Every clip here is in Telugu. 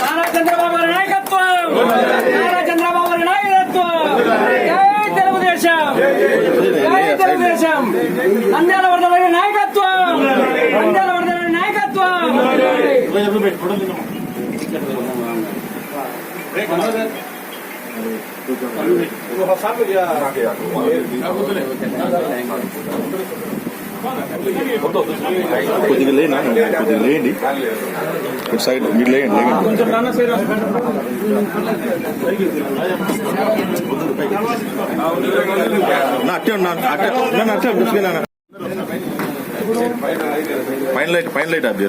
నారా చంద్రబాబు నాయకత్వం నారా చంద్రబాబు నాయకత్వం జై తెలుగుదేశం జై తెలుగుదేశం నంద్యాల వర్ధమైన నాయకత్వం అందాల వర్ధమైన నాయకత్వం! కొద్దిగా లేనా? కొద్దిగా లేండి ఇటు సైడ్ మీరు లేయండి లేండి నా అట్టే ఉన్నా అట్టే నన్ను అట్టే చూసుకున్నా పైన లైట్ పైన లైట్ అది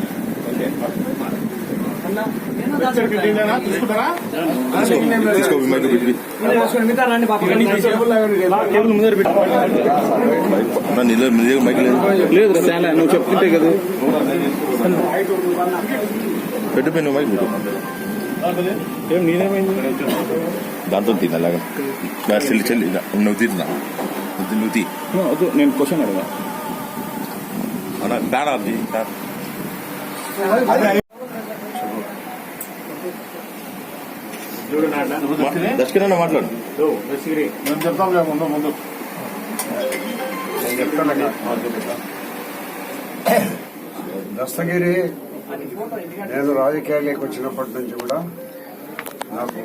మైక్ లేదు లేదు చాలా నువ్వు చెప్తుంటే కదా పెట్టిపోయి నువ్వు మైక్ పెట్టు ఏం నేనేమైంది దాంతో తిన్న అలాగా నా చెల్లి చెల్లి నువ్వు తిన్నా నువ్వు తీ వద్దు నేను క్వశ్చన్ అడగా. అన్న దాడా అది దర్శకరన్న మాట్లాడు. నేను చెప్తాను ముందు ముందు. నేను చెప్తాను దస్తగిరి నేను రాజకీయాల్లోకి వచ్చినప్పటి నుంచి కూడా నాకు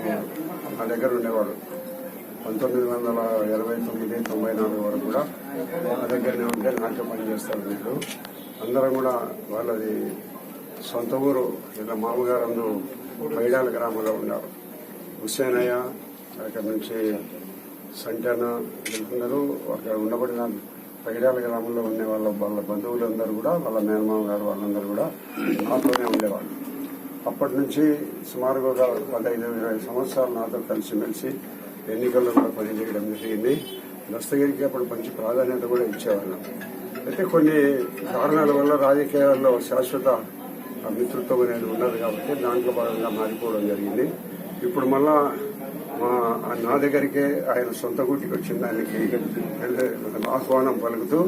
నా దగ్గర ఉండేవాడు. పంతొమ్మిది వందల ఇరవై తొమ్మిది తొంభై నాలుగు వరకు కూడా నా దగ్గరనే ఉంటే నాట్య పని చేస్తారు వీళ్ళు. అందరం కూడా వాళ్ళది సొంత ఊరు ఇలా మామగారు అందరూ పైడాల గ్రామంలో ఉన్నారు. హుసేనయ్య అక్కడ నుంచి సంటన వీళ్ళందరూ అక్కడ ఉండబడిన పైడాల గ్రామంలో ఉండే వాళ్ళ వాళ్ళ బంధువులందరూ కూడా వాళ్ళ మేనమామ గారు వాళ్ళందరూ కూడా నాతోనే ఉండేవాళ్ళు. అప్పటి నుంచి సుమారుగా ఒక పదహైదు ఇరవై సంవత్సరాలు నాతో కలిసిమెలిసి ఎన్నికల్లో కూడా పనిచేయడం జరిగింది. దస్తగిరికి అప్పుడు మంచి ప్రాధాన్యత కూడా ఇచ్చేవాళ్ళం. అయితే కొన్ని కారణాల వల్ల రాజకీయాల్లో శాశ్వత మిత్రత్వం అనేది ఉన్నది కాబట్టి దాంట్లో భాగంగా మారిపోవడం జరిగింది. ఇప్పుడు మళ్ళా మా నా దగ్గరికే ఆయన సొంత గుడికి వచ్చిన దానికి ఆహ్వానం పలుకుతూ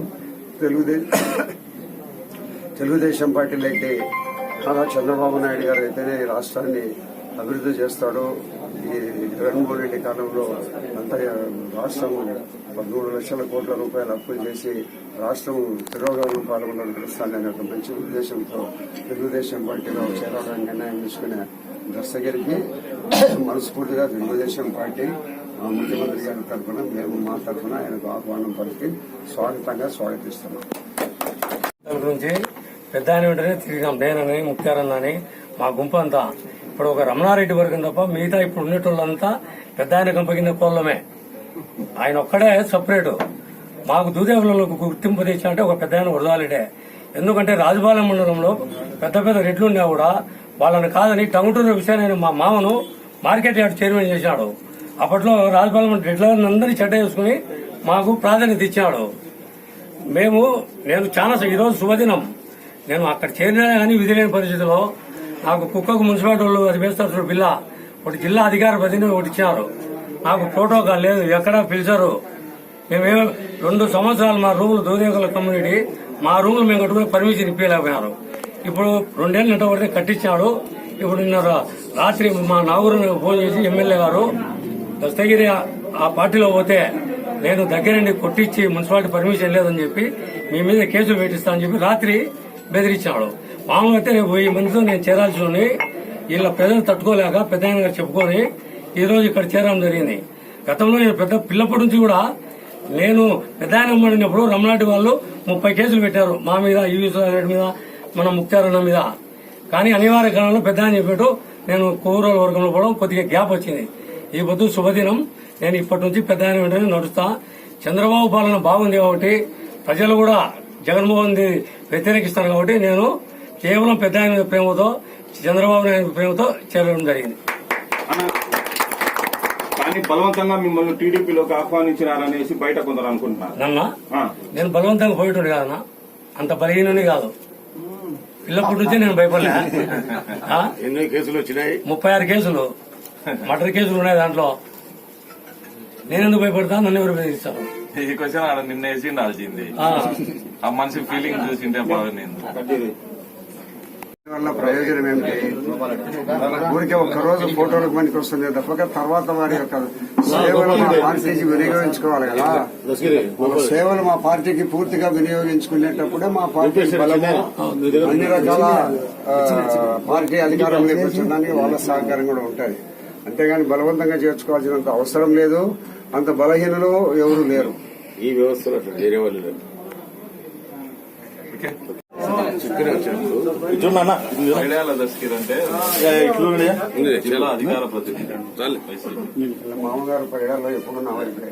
తెలుగుదేశం తెలుగుదేశం పార్టీలోకి నారా చంద్రబాబు నాయుడు గారు అయితేనే రాష్ట్రాన్ని అభివృద్ధి చేస్తాడు. ఈ జగన్మోహన్ రెడ్డి కాలంలో అంత రాష్ట్రం పదమూడు లక్షల కోట్ల రూపాయలు అప్పులు చేసి రాష్ట్రం తిరోగమనం పాల్గొనడం తెలుస్తాననే ఒక మంచి ఉద్దేశంతో తెలుగుదేశం పార్టీలో చేరడానికి నిర్ణయం తీసుకునే దస్తగిరికి మనస్ఫూర్తిగా తెలుగుదేశం పార్టీ ఆ ముఖ్యమంత్రి గారి తరఫున మేము మా తరఫున ఆయనకు ఆహ్వానం పలికి స్వాగతంగా స్వాగతిస్తున్నాం. దాని గురించి పెద్ద ఆయన వెంటనే తిరిగాం నేనని ముఖ్యారన్న అని మా గుంపు అంతా ఇప్పుడు ఒక రమణారెడ్డి వర్గం తప్ప మిగతా ఇప్పుడు ఉండేటోళ్ళంతా పెద్ద ఆయన కంపకింద కోళ్ళమే. ఆయన ఒక్కడే సపరేటు. మాకు దూదేవులకు గుర్తింపు తెచ్చాలంటే ఒక పెద్ద ఆయన వరదాలిడే ఎందుకంటే రాజపాలెం మండలంలో పెద్ద పెద్ద రెడ్లు ఉన్నా కూడా వాళ్ళని కాదని టంగుటూరు విషయాన్ని మా మామను మార్కెట్ యార్డ్ చైర్మన్ చేశాడు. అప్పట్లో రాజపాలెం రెడ్లందరినీ చెడ్డ చేసుకుని మాకు ప్రాధాన్యత ఇచ్చాడు. మేము నేను చాలా ఈరోజు శుభదినం. నేను అక్కడ చేరినా కానీ విధి లేని పరిస్థితిలో నాకు కుక్కకు మున్సిపాలిటీ వాళ్ళు అది వేస్తారు చూడు బిల్ల. ఒకటి జిల్లా అధికార ప్రతినిధి ఒకటి ఇచ్చారు నాకు ప్రోటోకాల్ లేదు. ఎక్కడా పిలిచారు. మేమే రెండు సంవత్సరాలు మా రూములు దూదేకుల కమ్యూనిటీ మా రూములు మేము కట్టుకుని పర్మిషన్ ఇప్పలేకపోయారు ఇప్పుడు రెండేళ్ళు నింట పడితే కట్టించాడు ఇప్పుడు నిన్న రాత్రి మా నాగూరు ఫోన్ చేసి ఎమ్మెల్యే గారు దస్తగిరి ఆ- ఆ పార్టీలో పోతే నేను దగ్గరండి కొట్టించి మున్సిపాలిటీ పర్మిషన్ లేదని చెప్పి మీ మీద కేసులు పెట్టిస్తా అని చెప్పి రాత్రి బెదిరించాడు మామూలుగా అయితే రేపు వెయ్యి మందితో నేను చేరాల్సి ఉంది వీళ్ళ ప్రజలు తట్టుకోలేక పెద్ద గారు చెప్పుకొని ఈ రోజు ఇక్కడ చేరడం జరిగింది. గతంలో నేను పెద్ద పిల్లప్పటి నుంచి కూడా నేను పెద్ద ఆయన పడినప్పుడు రమణాటి వాళ్ళు ముప్పై కేసులు పెట్టారు. మా మీద ఈవీ రెడ్డి మీద మన ముక్తారన్న మీద. కానీ అనివార్య కాలంలో పెద్ద ఆయన చెప్పాడు నేను కోరూరు వర్గంలో పోవడం కొద్దిగా గ్యాప్ వచ్చింది. ఈ పొద్దు శుభదినం. నేను ఇప్పటి నుంచి పెద్ద ఆయన వెంటనే నడుస్తా. చంద్రబాబు పాలన బాగుంది కాబట్టి ప్రజలు కూడా జగన్మోహన్ వ్యతిరేకిస్తారు కాబట్టి నేను కేవలం పెద్ద ఆయన ప్రేమతో చంద్రబాబు నాయుడు ప్రేమతో చేరడం జరిగింది. అన్న, కానీ బలవంతంగా మిమ్మల్ని టీడీపీలోకి ఆహ్వానించినారనేసి బయట కొందరు అనుకుంటున్నారు. నన్న నేను బలవంతంగా పోయేటోడు కాదన్నా. అంత బలహీనని కాదు. పిల్లప్పటి నుంచే నేను భయపడలే. ఆ? ఎన్ని కేసులు వచ్చినాయి. ముప్పై ఆరు కేసులు. మర్డర్ కేసులు ఉన్నాయి దాంట్లో. నేనెందుకు భయపడతా? నన్ను ఎవరు బెదిరిస్తారు? ఈ క్వశ్చన్ ఆడ నిన్న వేసి ఆ, మనిషి ఫీలింగ్ చూసింటే బాగుంది కట్టేది. వల్ల ప్రయోజనం ఏమిటి? ఊరికే ఒక్క రోజు ఫోటోలకు పనికి వస్తుంది తప్పక తర్వాత వారి యొక్క సేవలు మా పార్టీకి వినియోగించుకోవాలి కదా. సేవలు మా పార్టీకి పూర్తిగా వినియోగించుకునేటప్పుడే మా పార్టీ బలము అన్ని రకాల పార్టీ అధికారంలోకి వచ్చడానికి వాళ్ళ సహకారం కూడా ఉంటుంది. అంతేగాని బలవంతంగా చేర్చుకోవాల్సినంత అవసరం లేదు అంత బలహీనలు ఎవరు లేరు. ఈ వ్యవస్థలో వేరే వాళ్ళు లేరు ఇట్లున్నా ఐడియాల దర్శకులు అంటే జిల్లా అధికార ప్రతినిధి. మామగారు పైడాలో ఎప్పుడు నా వైపే